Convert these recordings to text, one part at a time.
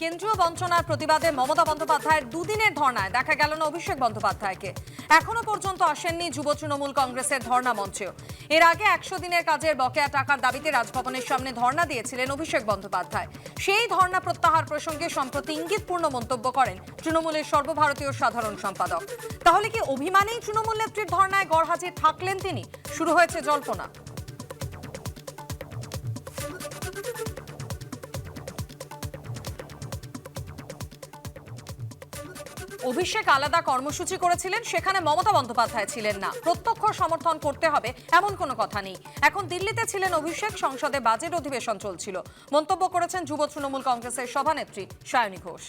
কেন্দ্রীয় বঞ্চনার প্রতিবাদে মমতা বন্দ্যোপাধ্যায়ের দুদিনের ধর্নায় দেখা গেল না অভিষেক বন্দ্যোপাধ্যায়কে। এখনও পর্যন্ত আসেননি যুব তৃণমূল কংগ্রেসের ধর্না মঞ্চেও। এর আগে একশো দিনের কাজের বকেয়া টাকার দাবিতে রাজভবনের সামনে ধর্না দিয়েছিলেন অভিষেক বন্দ্যোপাধ্যায়। সেই ধর্না প্রত্যাহার প্রসঙ্গে সম্প্রতি ইঙ্গিতপূর্ণ মন্তব্য করেন তৃণমূলের সর্বভারতীয় সাধারণ সম্পাদক। তাহলে কি অভিমানেই তৃণমূল নেত্রীর ধর্নায় গড়হাজির থাকলেন তিনি? শুরু হয়েছে জল্পনা। অভিষেক আলাদা কর্মসূচি করেছিলেন সেখানে মমতা বন্দ্যোপাধ্যায় ছিলেন না। প্রত্যক্ষ সমর্থন করতে হবে এমন কোনো কথা নেই। এখন দিল্লিতে ছিলেন অভিষেক সংসদে বাজেট অধিবেশন চলছিল। মন্তব্য করেছেন যুব তৃণমূল কংগ্রেসের সভানেত্রী সায়নী ঘোষ।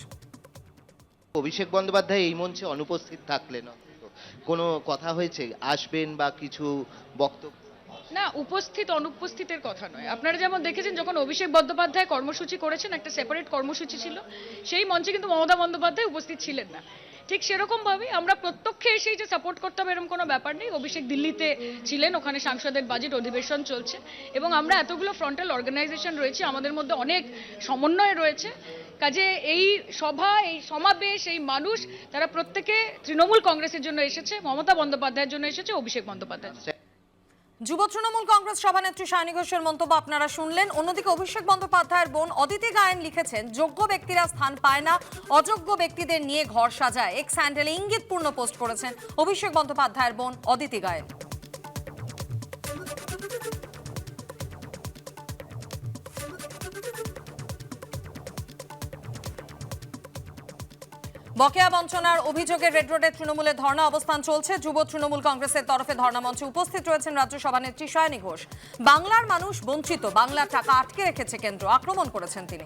অভিষেক বন্দ্যোপাধ্যায় এই মঞ্চে অনুপস্থিত থাকলেন কোনো কথা হয়েছে? আসবেন বা কিছু বক্তব্য? না উপস্থিত অনুপস্থিতের কথা নয়। আপনারা যেমন দেখেছেন যখন অভিষেক বন্দ্যোপাধ্যায় কর্মসূচি করেছেন একটা সেপারেট কর্মসূচি ছিল সেই মঞ্চে কিন্তু মমতা বন্দ্যোপাধ্যায় উপস্থিত ছিলেন না। ঠিক সেরকমভাবেই আমরা প্রত্যক্ষে এসেই যে সাপোর্ট করতে হবে এরকম কোনো ব্যাপার নেই। অভিষেক দিল্লিতে ছিলেন, ওখানে সাংসদের বাজেট অধিবেশন চলছে এবং আমরা এতগুলো ফ্রন্টাল অর্গানাইজেশন রয়েছে, আমাদের মধ্যে অনেক সমন্বয় রয়েছে। কাজে এই সভা, এই সমাবেশ, এই মানুষ, তারা প্রত্যেকে তৃণমূল কংগ্রেসের জন্য এসেছে, মমতা বন্দ্যোপাধ্যায়ের জন্য এসেছে, অভিষেক বন্দ্যোপাধ্যায় যুব তৃণমূল কংগ্রেস সভানেত্রী সায়নী ঘোষের মন্তব্য আপনারা শুনলেন। অন্যদিকে অভিষেক বন্দ্যোপাধ্যায়ের বোন অদিতি গায়েন লিখেছেন, যোগ্য ব্যক্তিরা স্থান পায় না, অযোগ্য ব্যক্তিদের নিয়ে ঘর সাজায়। এক্স হ্যান্ডেলে ইঙ্গিতপূর্ণ পোস্ট করেছেন অভিষেক বন্দ্যোপাধ্যায়ের বোন অদিতি গায়েন। বকেয়া বঞ্চনার অভিযোগে রেড রোডে তৃণমূলে ধর্ণা অবস্থান চলছে। যুব তৃণমূল কংগ্রেসের তরফে ধর্ণা মঞ্চে উপস্থিত রয়েছেন রাজ্য সভানেত্রী সায়নী ঘোষ। বাংলার মানুষ বঞ্চিত, বাংলার টাকা আটকে রেখেছে কেন্দ্র, আক্রমণ করেছেন তিনি।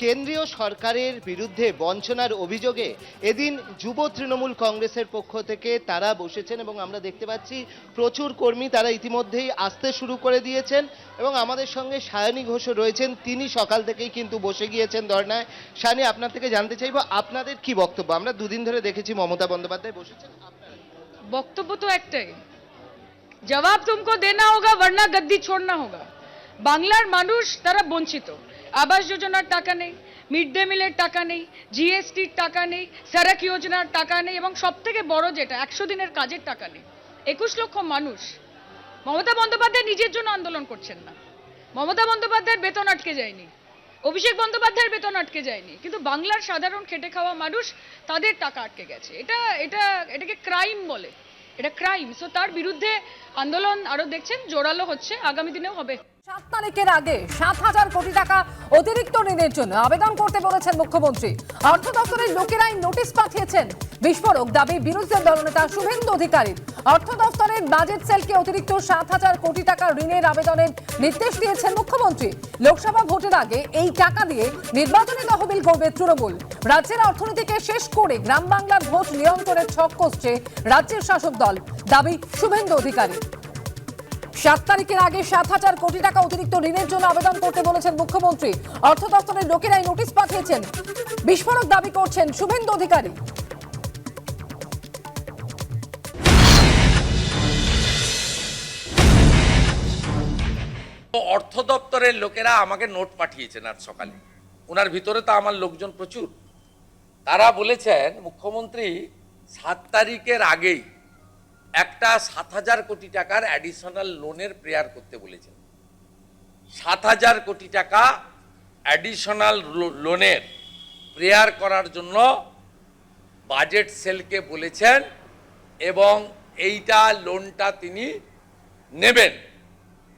কেন্দ্রীয় সরকারের বিরুদ্ধে বঞ্চনার অভিযোগে এদিন যুব তৃণমূল কংগ্রেসের পক্ষ থেকে তারা বসেছেন এবং আমরা দেখতে পাচ্ছি প্রচুর কর্মী তারা ইতিমধ্যেই আসতে শুরু করে দিয়েছেন এবং আমাদের সঙ্গে সায়নী ঘোষও রয়েছেন। তিনি সকাল থেকেই কিন্তু বসে গিয়েছেন ধর্নায়। সায়নী, আপনার থেকে জানতে চাইব, আপনাদের কি বক্তব্য? আমরা দুদিন ধরে দেখেছি মমতা বন্দ্যোপাধ্যায় বসেছেন। বক্তব্য তো একটাই। জবাব তুমকো দেনা হোগা বর্ণা গদ্দি ছোড়না হোগা। বাংলার মানুষ তারা বঞ্চিত। আবাস যোজনার টাকা নেই, মিড ডে মিলের টাকা নেই, জিএসটির টাকা নেই সড়ক যোজনার টাকা নেই এবং সব থেকে বড় যেটা, একশো দিনের কাজের টাকা নেই। একুশ লক্ষ মানুষ মমতা বন্দ্যোপাধ্যায় নিজের জন্য আন্দোলন করছেন না। মমতা বন্দ্যোপাধ্যায়ের বেতন আটকে যায়নি, অভিষেক বন্দ্যোপাধ্যায়ের বেতন আটকে যায়নি, কিন্তু বাংলার সাধারণ খেটে খাওয়া মানুষ তাদের টাকা আটকে গেছে। এটা এটা, এটাকে ক্রাইম বলে। এটা ক্রাইম। সো তার বিরুদ্ধে আন্দোলন আরও দেখছেন, জোরালো হচ্ছে, আগামী দিনেও হবে। সাত তারিখের আগে সাত হাজার কোটি টাকা অতিরিক্ত ঋণের জন্য আবেদন করতে বলেছেন মুখ্যমন্ত্রী। অর্থ দপ্তরের লোকেরাই নোটিশ পাঠিয়েছেন। বিস্ফোরক দাবি বিরোধী দলনেতা শুভেন্দু অধিকারী অর্থ দপ্তরের বাজেট সেলকে অতিরিক্ত সাত হাজার কোটি টাকা ঋণের আবেদনের নির্দেশ দিয়েছেন মুখ্যমন্ত্রী। লোকসভা ভোটের আগে এই টাকা দিয়ে নির্বাচনী তহবিল করবে তৃণমূল। রাজ্যের অর্থনীতিকে শেষ করে গ্রাম বাংলার ভোট নিয়ন্ত্রণের ছক কষছে রাজ্যের শাসক দল, দাবি শুভেন্দু অধিকারী সাত তারিখের আগে সাত হাজার কোটি টাকা অতিরিক্ত ঋণের জন্য আবেদন করতে বলেছেন মুখ্যমন্ত্রী। অর্থ দপ্তরের লোকেরাই নোটিশ পাঠিয়েছেন। বিস্ফোরক দাবি করছেন শুভেন্দু অধিকারী। অর্থ দপ্তরের লোকেরা আমাকে নোট পাঠিয়েছেন আজ সকালে। ওনার ভিতরে তো আমার লোকজন প্রচুর। তারা বলেছেন, মুখ্যমন্ত্রী, সাত তারিখের আগেই একটা সাত হাজার কোটি টাকার অ্যাডিশনাল লোনের প্রেয়ার করতে বলেছেন। সাত হাজার কোটি টাকা অ্যাডিশনাল লোনের প্রেয়ার করার জন্য বাজেট সেলকে বলেছেন এবং এইটা লোনটা তিনি নেবেন।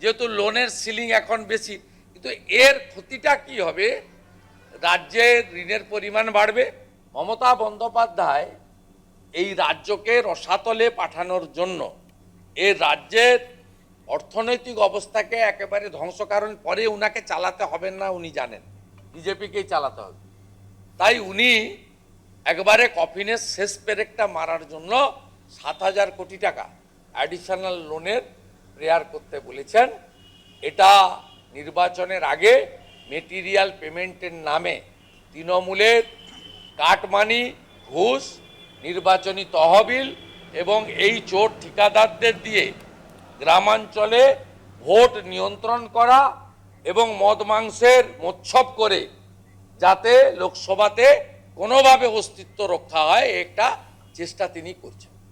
যেহেতু লোনের সিলিং এখন বেশি, কিন্তু এর ক্ষতিটা কি হবে? রাজ্যের ঋণের পরিমাণ বাড়বে। মমতা বন্দ্যোপাধ্যায় এই রাজ্যকে রসাতলে পাঠানোর জন্য। এই রাজ্যের অর্থনৈতিক অবস্থাকে একেবারে ধ্বংস কারণ পরে উনাকে চালাতে হবে না উনি জানেন। বিজেপিকেই চালাতে হবে। তাই উনি একবারে কফিনের শেষ পেরেকটা মারার জন্য সাত হাজার কোটি টাকা অ্যাডিশনাল লোনের প্রেয়ার করতে বলেছেন। এটা নির্বাচনের আগে মেটিরিয়াল পেমেন্টের নামে তৃণমূলের কাটমানি, ঘুষ নির্বাচনী তহবিল এবং এই চোর ঠিকাদারদের দিয়ে গ্রামাঞ্চলে ভোট নিয়ন্ত্রণ করা এবং মদ মাংসের মোচ্ছব করে যাতে লোকসভাতে কোনোভাবে অস্তিত্ব রক্ষা হয় একটা চেষ্টা তিনি করছেন।